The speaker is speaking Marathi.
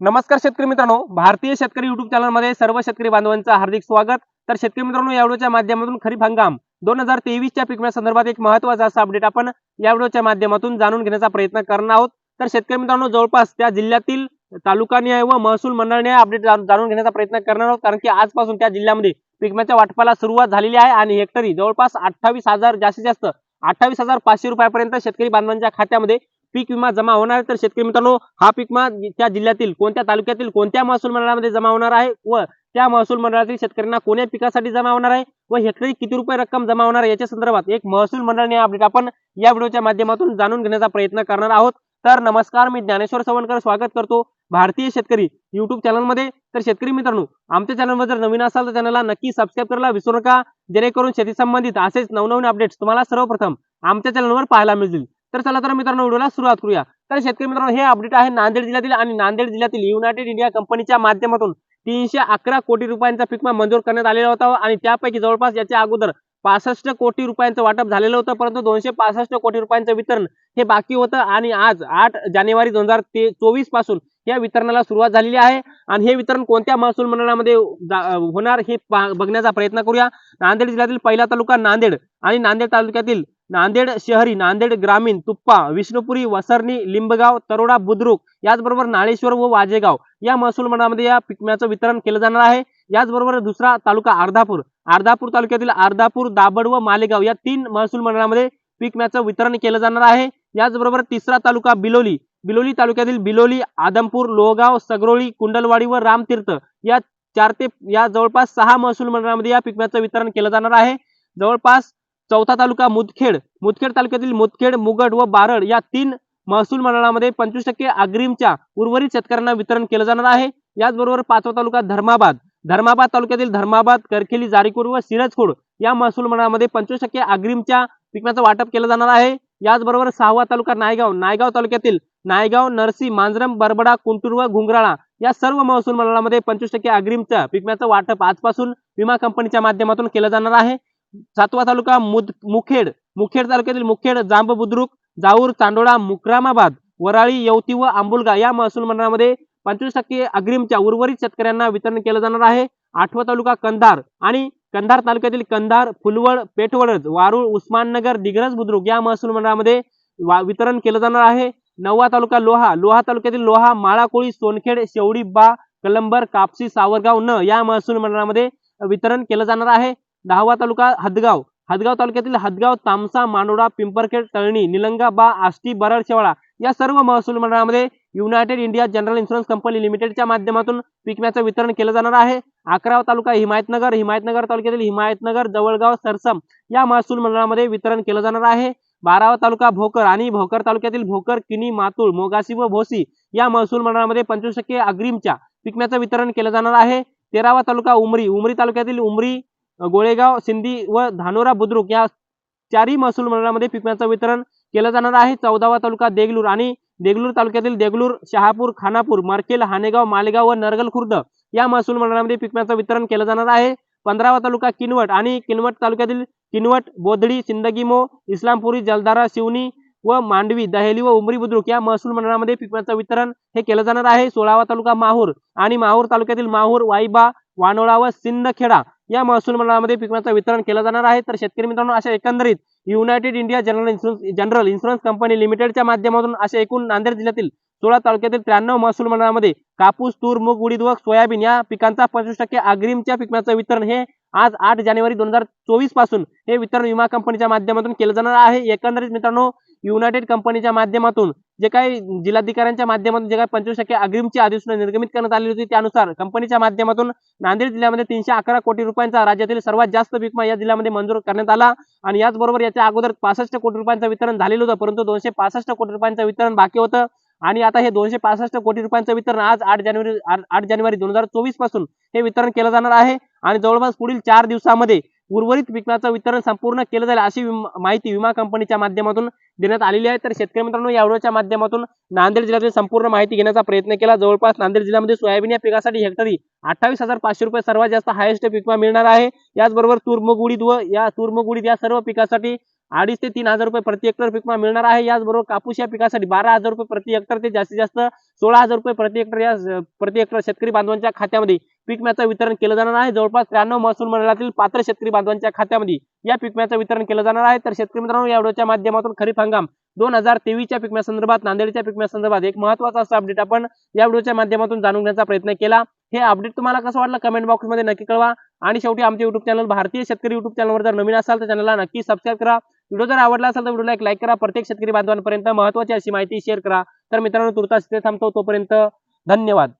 नमस्कार शेतकरी मित्रांनो भारतीय शेतकरी युट्यूब चॅनलमध्ये सर्व शेतकरी बांधवांचं हार्दिक स्वागत. तर शेतकरी मित्रांनो या व्हिडिओच्या माध्यमातून खरीप हंगाम दोन हजार तेवीसच्या पिकव्या संदर्भात एक महत्त्वाचा असा अपडेट आपण या व्हिडिओच्या माध्यमातून जाणून घेण्याचा प्रयत्न करणार आहोत. तर शेतकरी मित्रांनो जवळपास त्या जिल्ह्यातील तालुकानिहाय व महसूल मंडळनिहाय अपडेट जाणून घेण्याचा प्रयत्न करणार आहोत. कारण की आजपासून त्या जिल्ह्यामध्ये पिकम्याच्या वाटपाला सुरुवात झालेली आहे आणि हेक्टरी जवळपास अठ्ठावीस हजार जास्तीत जास्त अठ्ठावीस हजार पाचशे रुपयापर्यंत शेतकरी बांधवांच्या खात्यामध्ये पीक विमा जमा होणार आहे तर शेतकरी मित्रांनो हा पीक विमा त्या जिल्ह्यातील कोणत्या तालुक्यातील कोणत्या महसूल मंडळामध्ये जमा होणार आहे व त्या महसूल मंडळातील शेतकऱ्यांना कोण्या पिकासाठी जमा होणार आहे व हेक्टरी किती रुपये रक्कम जमा होणार आहे याच्या संदर्भात एक महसूल मंडळाने अपडेट आपण या व्हिडिओच्या माध्यमातून जाणून घेण्याचा प्रयत्न करणार आहोत. तर नमस्कार मी ज्ञानेश्वर सवणकर स्वागत करतो भारतीय शेतकरी युट्यूब चॅनलमध्ये. तर शेतकरी मित्रांनो आमच्या चॅनलवर जर नवीन असाल तर चॅनलला नक्की सबस्क्राईब करायला विसरू नका. जेणेकरून शेती संबंधित असेच नवनवीन अपडेट्स तुम्हाला सर्वप्रथम आमच्या चॅनलवर पाहायला मिळतील. तर चला तर मित्रांनो व्हिडिओला सुरुवात करूया. तर शेतकरी मित्रांनो हे अपडेट आहे नांदेड जिल्ह्यातील आणि नांदेड जिल्ह्यातील युनायटेड इंडिया कंपनीच्या माध्यमातून तीनशे अकरा कोटी रुपयांचा पीक विमा मंजूर करण्यात आलेला होता आणि त्यापैकी जवळपास याच्या अगोदर पासष्ट कोटी रुपयांचं वाटप झालेलं होतं परंतु दोनशे पासष्ट कोटी रुपयांचं वितरण हे बाकी होतं आणि आज आठ जानेवारी दोन हजार ते चोवीसपासून या वितरणाला सुरुवात झालेली आहे. आणि हे वितरण कोणत्या महसूल मंडळामध्ये होणार हे बघण्याचा प्रयत्न करूया. नांदेड जिल्ह्यातील पहिला तालुका नांदेड आणि नांदेड तालुक्यातील नांदेड शहरी नांदेड ग्रामीण तुप्पा विष्णुपुरी वसरणी लिंबगाव तरोडा बुद्रुक याचबरोबर नाळेश्वर व वाजेगाव या महसूल मंडळामध्ये या पिकम्याचं वितरण केलं जाणार आहे. याचबरोबर दुसरा तालुका अर्धापूर अर्धापूर तालुक्यातील अर्धापूर दाबड व मालेगाव या तीन महसूल मंडळामध्ये पिकम्याचं वितरण केलं जाणार आहे. याचबरोबर तिसरा तालुका बिलोली बिलोली तालुक्यातील बिलोली आदमपूर लोहगाव सगरोळी कुंडलवाडी व रामतीर्थ या चार ते या जवळपास सहा महसूल मंडळामध्ये या पिकम्याचं वितरण केलं जाणार आहे. जवळपास चौथा तालुका मुदखेड. मुदखेड तालुक्यातील मुदखेड मुगड व बारड या तीन महसूल मंडळामध्ये पंचवीस टक्के अग्रिमच्या उर्वरित शेतकऱ्यांना वितरण केलं जाणार आहे. याचबरोबर पाचवा तालुका धर्माबाद. धर्माबाद तालुक्यातील धर्माबाद करखेली जारीकोड व सिरजखोड या महसूल मंडळामध्ये पंचवीस टक्के अग्रिमच्या पिकाचं वाटप केलं जाणार आहे. याचबरोबर सहावा तालुका नायगाव. नायगाव तालुक्यातील नायगाव नरसी मांजरम बरबडा कुंटूर व घुंगराळा या सर्व महसूल मंडळामध्ये पंचवीस टक्के अग्रिमच्या पिकम्याचं वाटप आजपासून विमा कंपनीच्या माध्यमातून केलं जाणार आहे. सातवा तालुका मुद मुखेड मुखेड तालुक्यातील मुखेड जांब बुद्रुक जाऊर चांडोळा मुक्रामाबाद वराळी यवती व आंबुलगा या महसूल मंडळामध्ये पंचवीस टक्के अग्रिमच्या उर्वरित शेतकऱ्यांना वितरण केलं जाणार आहे. आठवा तालुका कंधार आणि कंधार तालुक्यातील कंधार फुलवड पेठवडज वारुळ उस्माननगर दिग्रज बुद्रुक या महसूल मंडळामध्ये वा- वितरण केलं जाणार आहे. नववा तालुका लोहा लोहा तालुक्यातील लोहा माळाकोळी सोनखेड शेवडी बा कलंबर कापसी सावरगाव न या महसूल मंडळामध्ये वितरण केलं जाणार आहे. दहावा तालुका हदगाव. हदगाव तालुक्यातील हदगाव तामसा मानोडा पिंपरखेड तळणी निलंगा बा आष्टी बरड शेवाळा या सर्व महसूल मंडळामध्ये United India general insurance company लिमिटेडच्या माध्यमातून पीक विम्याचं वितरण केलं जाणार आहे. अकरावा तालुका हिमायतनगर. हिमायतनगर तालुक्यातील हिमायतनगर जवळगाव सरसम या महसूल मंडळामध्ये वितरण केलं जाणार आहे. बारावा तालुका भोकर आणि भोकर तालुक्यातील भोकर किनी मातूळ मोगासी व भोसी या महसूल मंडळामध्ये पंचवीस टक्के अग्रिमच्या पिकम्याचं वितरण केलं जाणार आहे. तेरावा तालुका उमरी. उमरी तालुक्यातील उमरी गोळेगाव सिंधी व धानोरा बुद्रुक या चारही महसूल मंडळामध्ये पिकण्याचं वितरण केलं जाणार आहे. चौदावा तालुका देगलूर आणि देगलूर तालुक्यातील देगलूर शहापूर खानापूर मरकेल हानेगाव मालेगाव व नरगल खुर्द या महसूल मंडळामध्ये पिकण्याचं वितरण केलं जाणार आहे. पंधरावा तालुका किनवट आणि किनवट तालुक्यातील किनवट बोधडी सिंदगीमो इस्लामपुरी जलदारा शिवनी व मांडवी दहेली व उमरी बुद्रुक या महसूल मंडळामध्ये पिकण्याचं वितरण हे केलं जाणार आहे. सोळावा तालुका माहूर आणि माहूर तालुक्यातील माहूर वाईबा वानोळा व सिंदखेडा या महसूल मंडळामध्ये पिकांचं वितरण केलं जाणार आहे. तर शेतकरी मित्रांनो अशा एकंदरीत United India general insurance general insurance company लिमिटेडच्या माध्यमातून अशा एकूण नांदेड जिल्ह्यातील सोळा तालुक्यातील त्र्याण्णव महसूल मंडळामध्ये कापूस तूर मूग उडीद व सोयाबीन या पिकांचा पंचवीस टक्के अग्रिमच्या पिकांचं वितरण हे आज आठ जानेवारी दोन हजार चोवीसपासून हे वितरण विमा कंपनीच्या माध्यमातून केलं जाणार आहे. एकंदरीत मित्रांनो युनायटेड कंपनीच्या माध्यमातून जे काही जिल्हाधिकाऱ्यांच्या माध्यमातून जे काही पंचवीस टक्के अग्रिमची अधिसूचना निर्गमित करण्यात आली होती त्यानुसार कंपनीच्या माध्यमातून नांदेड जिल्ह्यामध्ये तीनशे अकरा कोटी रुपयांचा राज्यातील सर्वात जास्त विमा या जिल्ह्यामध्ये मंजूर करण्यात आला आणि याचबरोबर याच्या अगोदर पासष्ट कोटी रुपयांचं वितरण झालेलं होतं परंतु दोनशे पासष्ट कोटी रुपयांचं वितरण बाकी होतं आणि आता हे दोनशे पासष्ट कोटी रुपयांचं वितरण आज आठ जानेवारी आठ जानेवारी दोन हजार चोवीसपासून हे वितरण केलं जाणार आहे आणि जवळपास पुढील चार दिवसामध्ये उर्वरित पिकाचं वितरण संपूर्ण केलं जाईल अशी माहिती विमा कंपनीच्या माध्यमातून देण्यात आलेली आहे. तर शेतकरी मित्रांनो या व्हिडिओच्या माध्यमातून नांदेड जिल्ह्यातील संपूर्ण माहिती घेण्याचा प्रयत्न केला. जवळपास नांदेड जिल्ह्यामध्ये सोयाबीन या पिकासाठी हेक्टरी अठ्ठावीस हजार पाचशे रुपये सर्वात जास्त हायेस्ट पिकमा मिळणार आहे. याचबरोबर तूरमूग उडीद व या तूरमूग उडीद या सर्व पिकासाठी अडीच ते तीन हजार रुपये प्रति हेक्टर पीक विमा मिळणार आहे. याचबरोबर कापूस या पिकासाठी बारा हजार रुपये प्रति हेक्टर ते जास्तीत जास्त सोळा हजार रुपये प्रति हेक्टर या प्रति हेक्टर शेतकरी बांधवांच्या खात्यामध्ये पीक विम्याचं वितरण केलं जाणार आहे. जवळपास त्र्याण्णव महसूल मंडळातील पात्र शेतकरी बांधवांच्या खात्यामध्ये या पीक विम्याचं वितरण केलं जाणार आहे. तर शेतकरी मित्रांनो या व्हिडिओच्या माध्यमातून खरीप हंगाम दोन हजार तेवीसच्या पिकम्या संदर्भात नांदेडच्या पिकम्या संदर्भात एक महत्त्वाचा असा अपडेट आपण या व्हिडिओच्या माध्यमातून जाणून घेण्याचा प्रयत्न केला. हे अपडेट तुम्हाला कसं वाटलं? कमेंट बॉक्समध्ये नक्की कळवा. आणि शेवटी आमचे युट्यूब चॅनल भारतीय शेतकरी युट्यूब चॅनलवर जर नवीन असाल तर चॅनलला नक्की सबस्क्राईब करा. व्हिडिओ जर आवडला असेल तर व्हिडिओला एक लाईक करा. प्रत्येक शेतकरी बांधवांपर्यंत महत्वाची अशी माहिती शेअर करा. तर मित्रांनो तुर्तास इथे थांबतो. तोपर्यंत धन्यवाद.